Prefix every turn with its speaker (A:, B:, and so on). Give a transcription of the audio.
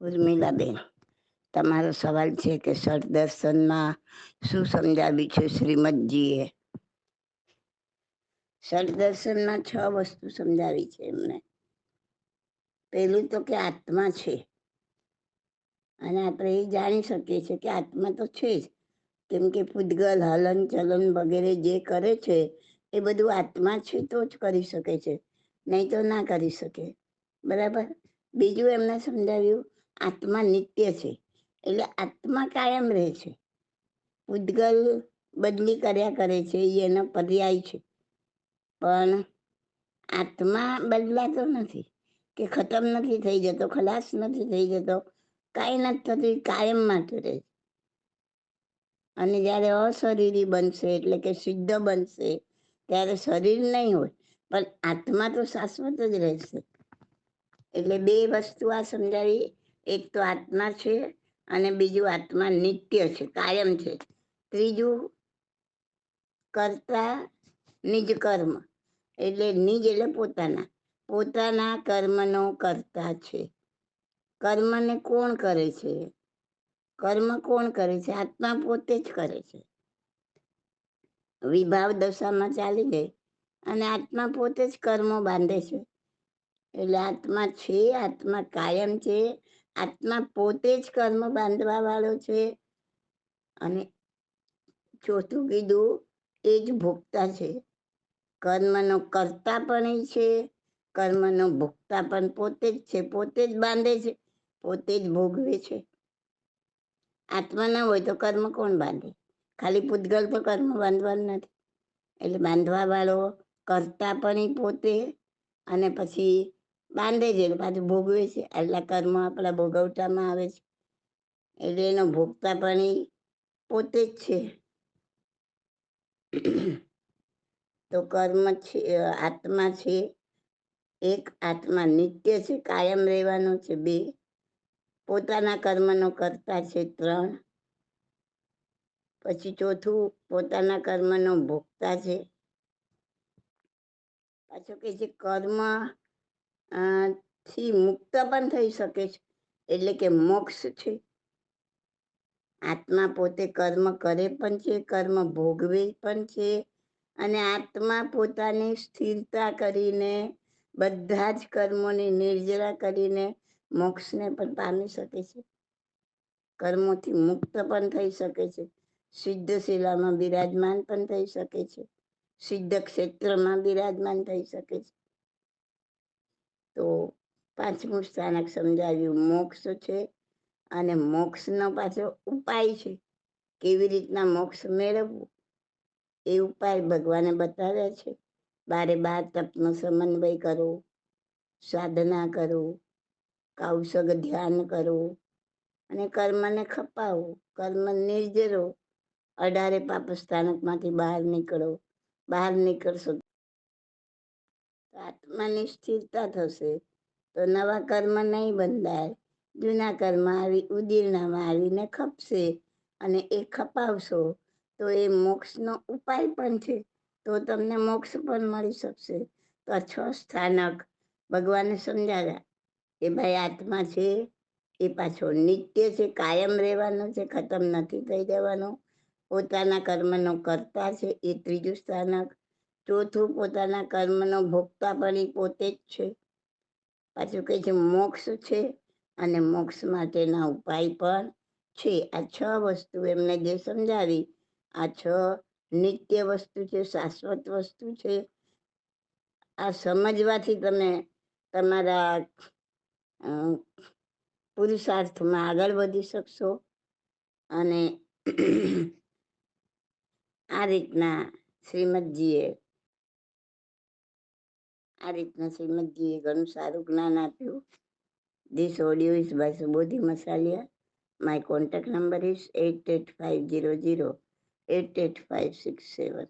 A: ઉર્મિલાબેન તમારો સવાલ છે કે સર દર્શનમાં શું સમજાવ્યું છે શ્રીમદજીએ? સર દર્શનમાં છ વસ્તુ સમજાવી છે એમને. પેલું તો કે આત્મા છે. અને આપણે એ જાણી શકીએ છીએ કે આત્મા તો છે જ. કેમ કે પૂદગલ હલન ચલન વગેરે જે કરે છે, એ બધું આત્મા છે તો જ કરી શકે છે. નહીં તો ના કરી શકે. બરાબર? બીજું એમને સમજાવ્યું આત્મા નિત્ય છે. એટલે આત્મા કાયમ રહે છે. ઉદ્ગલ બદલી કર્યા કરે છે એ એનો પર્યાય છે. પણ આત્મા બદલાતો નથી કે ખતમ નથી થઈ જતો, ખલાસ નથી થઈ જતો, કાંઈ નથી થતું કાયમ માટે રહે અને જ્યારે અશરીરી બનશે, એટલે કે સિદ્ધ બનશે, ત્યારે શરીર નહીં હોય, પણ આત્મા તો શાશ્વત જ રહેશે. એટલે બે વસ્તુ આ સમજાવી એક તો આત્મા છે અને બીજું આત્મા નિત્ય છે, કાયમ છે. ત્રીજું કરતા નિજ કર્મ, એટલે નિજ એટલે પોતાના. પોતાના કર્મનો કરતા છે. કર્મને કોણ કરે છે? કર્મ કોણ કરે છે? આત્મા પોતે જ કરે છે. વિભાવ દશામાં ચાલી ગઈ અને આત્મા પોતે જ કર્મો બાંધે છે. એટલે આત્મા છે, આત્મા કાયમ છે આત્મા પોતે જ કર્મ બાંધવા વાળો છે. અને ચોથું કીધું, એ જ ભોગતા છે. કર્મનો કરતા પણ છે, કર્મનો ભોગતા પણ પોતે જ છે, પોતે જ બાંધે છે, પોતે જ ભોગવે છે. આત્મા ના હોય તો કર્મ કોણ બાંધે? ખાલી પૂતગલ તો કર્મ બાંધવાનું નથી. એટલે બાંધવા વાળો કરતા પણ એ પોતે, અને પછી બાંધે છે પાછું ભોગવે છે. એટલા કર્મ આપણા ભોગવટામાં આવે છે. એટલે એનો ભોગતા પણ એ પોતે જ છે. તો કર્મ છે, આત્મા છે. એક આત્મા નિત્ય છે, કાયમ રહેવાનો છે, બે. પોતાના કર્મનો કરતા છે, ત્રણ. પછી ચોથું, પોતાના કર્મનો ભોગતા છે. પાછો કે છે, કર્મ થી મુક્ત પણ થઈ શકે છે. એટલે કે મોક્ષ છે. આત્મા પોતે કર્મ કરે પણ છે, કર્મ ભોગવે પણ છે અને આત્મા પોતાની સ્થિરતા કરીને બધા જ કર્મોની નિર્જરા કરીને મોક્ષને પણ પામી શકે છે. કર્મોથી મુક્ત પણ થઈ શકે છે. સિદ્ધ શિલામાં બિરાજમાન પણ થઈ શકે છે. સિદ્ધ ક્ષેત્રમાં બિરાજમાન થઈ શકે છે. તો પાંચમું સ્થાનક સમજાવ્યું. મોક્ષ છે અને મોક્ષનો પાછો ઉપાય છે. કેવી રીતના મોક્ષ મેળવવું? એ ઉપાય ભગવાને બતાવ્યા છે. બારે બાર તપનો સમન્વય કરો, સાધના કરો કૌશગ ધ્યાન કરો અને કર્મને ખપાવો. કર્મ નિર્જરો. અઢારે પાપ સ્થાનકમાંથી બહાર નીકળો. બહાર નીકળશો આત્માની સ્થિરતા થશે. તો નવા કર્મ નહીં બંધાય. જૂના કર્મ આવી ઉદીરણામાં આવીને ખપશે અને એ ખપાવશો. તો એ મોક્ષનો ઉપાય પણ છે. તો તમને મોક્ષ પણ મળી શકશે. તો છ સ્થાનક ભગવાને સમજાવ્યા. કે ભાઈ આત્મા છે, એ પાછો નિત્ય છે, કાયમ રહેવાનો છે, ખતમ નથી થઈ જવાનો. પોતાના કર્મનો કરતા છે, એ ત્રીજું સ્થાનક. ચોથું પોતાના કર્મનો ભોગતા એ પોતે જ છે. પાછું કહે છે, મોક્ષ છે અને મોક્ષ માટેના ઉપાય પણ છે. આ છ વસ્તુ એમને જે સમજાવી. આ છ નિત્ય વસ્તુ છે, શાશ્વત વસ્તુ છે. આ સમજવાથી તમે તમારા પુરુષાર્થમાં આગળ વધી શકશો અને આ રીતના શ્રીમદજીએ આ રીતના શ્રીમદજીએ ઘણું સારું જ્ઞાન આપ્યું. This audio is by Subodhi Masaliya my contact number is eight eight five zero zero eight eight five six seven